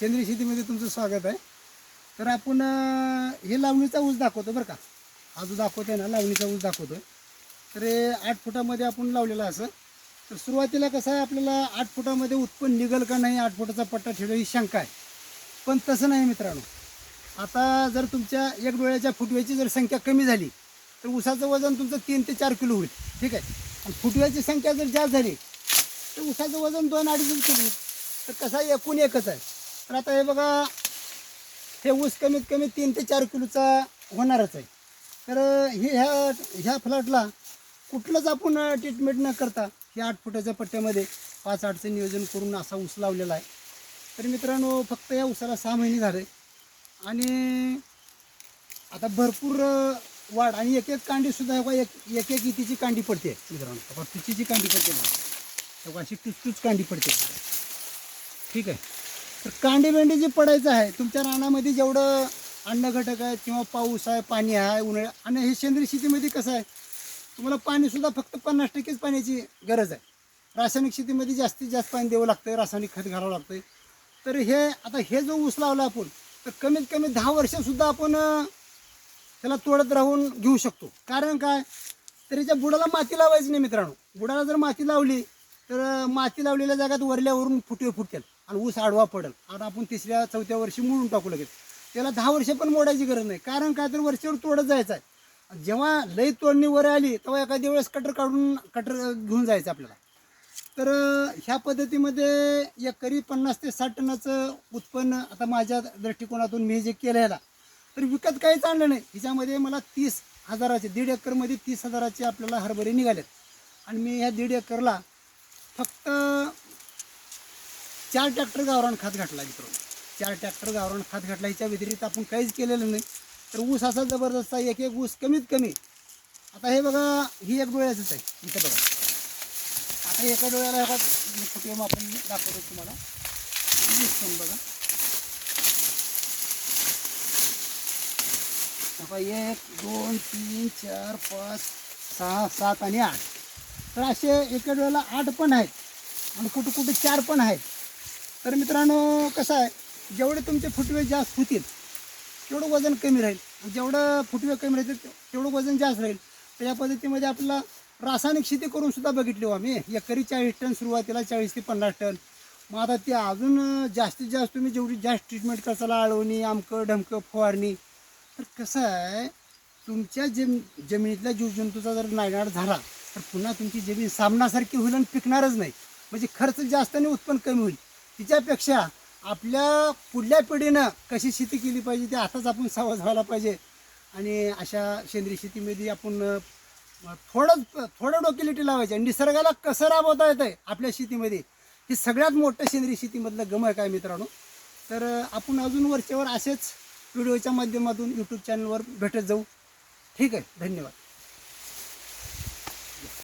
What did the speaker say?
सेंद्रिय शेतीमध्ये तुमचं स्वागत आहे. तर आपण हे लावणीचा ऊस दाखवतो बरं का. हा जो दाखवतोय ना लावणीचा ऊस दाखवतोय. तर हे आठ फुटामध्ये आपण लावलेला असं. तर सुरुवातीला कसं आहे आपल्याला आठ फुटामध्ये उत्पन्न निघल का नाही आठ फुटाचा पट्टा ठेवला ही शंका आहे. पण तसं नाही मित्रांनो. आता जर तुमच्या एक डोळ्याच्या फुटव्याची जर संख्या कमी झाली तर ऊसाचं वजन तुमचं तीन ते चार किलो होईल. ठीक आहे. आणि फुटव्याची संख्या जर जास्त झाली तर ऊसाचं वजन दोन अडीच किलो होईल. तर कसं आहे एकूण एकच आहे. तर आता हे बघा हे ऊस कमीत कमी तीन ते चार किलोचा होणारच आहे. तर हे ह्या ह्या फ्लॅटला कुठलंच आपण ट्रीटमेंट न करता ह्या आठ फुटाच्या पट्ट्यामध्ये पाच आठचं नियोजन करून असा ऊस लावलेला आहे. तर मित्रांनो फक्त या ऊसाला सहा महिने झाले आणि आता भरपूर वाढ आणि एक एक कांडीसुद्धा हे बघा, एक एक एक इतीची कांडी पडते मित्रांनो. तिची जी कांडी पडते बघा. बघा, अशी टुचटुच कांडी पडते. ठीक आहे. तर कांडी भेंडी जी पडायचं आहे तुमच्या रानामध्ये जेवढं अन्न घटक आहे किंवा पाऊस आहे पाणी आहे उन्हाळा आणि हे सेंद्रिय शेतीमध्ये कसं आहे तुम्हाला पाणीसुद्धा फक्त पन्नास टक्केच पाण्याची गरज आहे. रासायनिक शेतीमध्ये जास्तीत जास्त पाणी द्यावं लागतं रासायनिक खत घालावं लागतं तर हे आता हे जो ऊस लावला आपण तर कमीत कमी दहा वर्षसुद्धा आपण त्याला तोडत राहून घेऊ शकतो. कारण काय? तर याच्या बुडाला माती लावायची नाही मित्रांनो. बुडाला जर माती लावली तर माती लावलेल्या जागात वरल्यावरून फुटे फुटतील. आणि ऊस आडवा पडेल. आता आपण तिसऱ्या चौथ्या वर्षी मोडून टाकू लगेच. त्याला दहा वर्ष पण मोडायची गरज नाही. कारण काय तर वरच्यावर तोडत जायचं आहे. जेव्हा लई तोडणी वर आली तेव्हा एखाद्या वेळेस कटर काढून कटर घेऊन जायचं आपल्याला. तर ह्या पद्धतीमध्ये एकरी पन्नास ते साठ टनाचं उत्पन्न आता माझ्या दृष्टिकोनातून मी जे केलं ह्याला तर विकत काहीच आणलं नाही. हिच्यामध्ये मला तीस हजाराचे दीड एकरमध्ये तीस हजाराचे आपल्याला हरभरे निघालेत. आणि मी ह्या दीड एकरला फक्त चार ट्रॅक्टर गावरान खात घातला मित्रांनो. चार ट्रॅक्टर गावरान खात घातला याच्या व्यतिरिक्त आपण काहीच केलेलं नाही. तर ऊस असा जबरदस्त आहे एक एक ऊस कमीत कमी. आता हे बघा ही एक डोळ्याचंच आहे. इथं बघा. आता एका डोळ्याला एका फुटवे आपण दाखवतो तुम्हाला. दिसतं बघा. आता एक दोन तीन चार पाच सहा सात आणि आठ. तर असे एका डोळ्याला आठ पण आहेत. आणि कुठं कुठे चार पण आहेत. तर मित्रांनो कसं आहे जेवढे तुमचे फुटवे जास्त होतील तेवढं वजन कमी राहील. जेवढं फुटवे कमी राहतील तेवढं वजन जास्त राहील. तर या पद्धतीमध्ये आपल्याला रासायनिक शेती करून सुद्धा बघितली हो आम्ही. एकरी चाळीस टन सुरुवातीला चाळीस ते पन्नास टन. मग आता ते अजून जास्तीत जास्त तुम्ही जेवढी जास्त ट्रीटमेंट करताला आळवणी आमकं ढमकं फवारणी. तर कसं आहे तुमच्या जम जमिनीतल्या जीवजंतूचा जर नायनाड झाला तर पुन्हा तुमची जमीन सामनासारखी होईल आणि पिकणारच नाही. म्हणजे खर्च जास्त आणि उत्पन्न कमी होईल. तिच्यापेक्षा आपल्या पुढल्या पिढीनं कशी शेती केली पाहिजे ते आताच आपण सावध व्हायला पाहिजे. आणि अशा सेंद्रिय शेतीमध्ये आपण थोडं थोडं डोकिलिटी लावायची. आणि निसर्गाला कसं राबवता येतं आहे आपल्या शेतीमध्ये हे सगळ्यात मोठं सेंद्रिय शेतीमधलं गमक आहे मित्रांनो? तर आपण अजून वरच्यावर असेच व्हिडिओच्या माध्यमातून यूट्यूब चॅनलवर भेटत जाऊ. ठीक आहे धन्यवाद.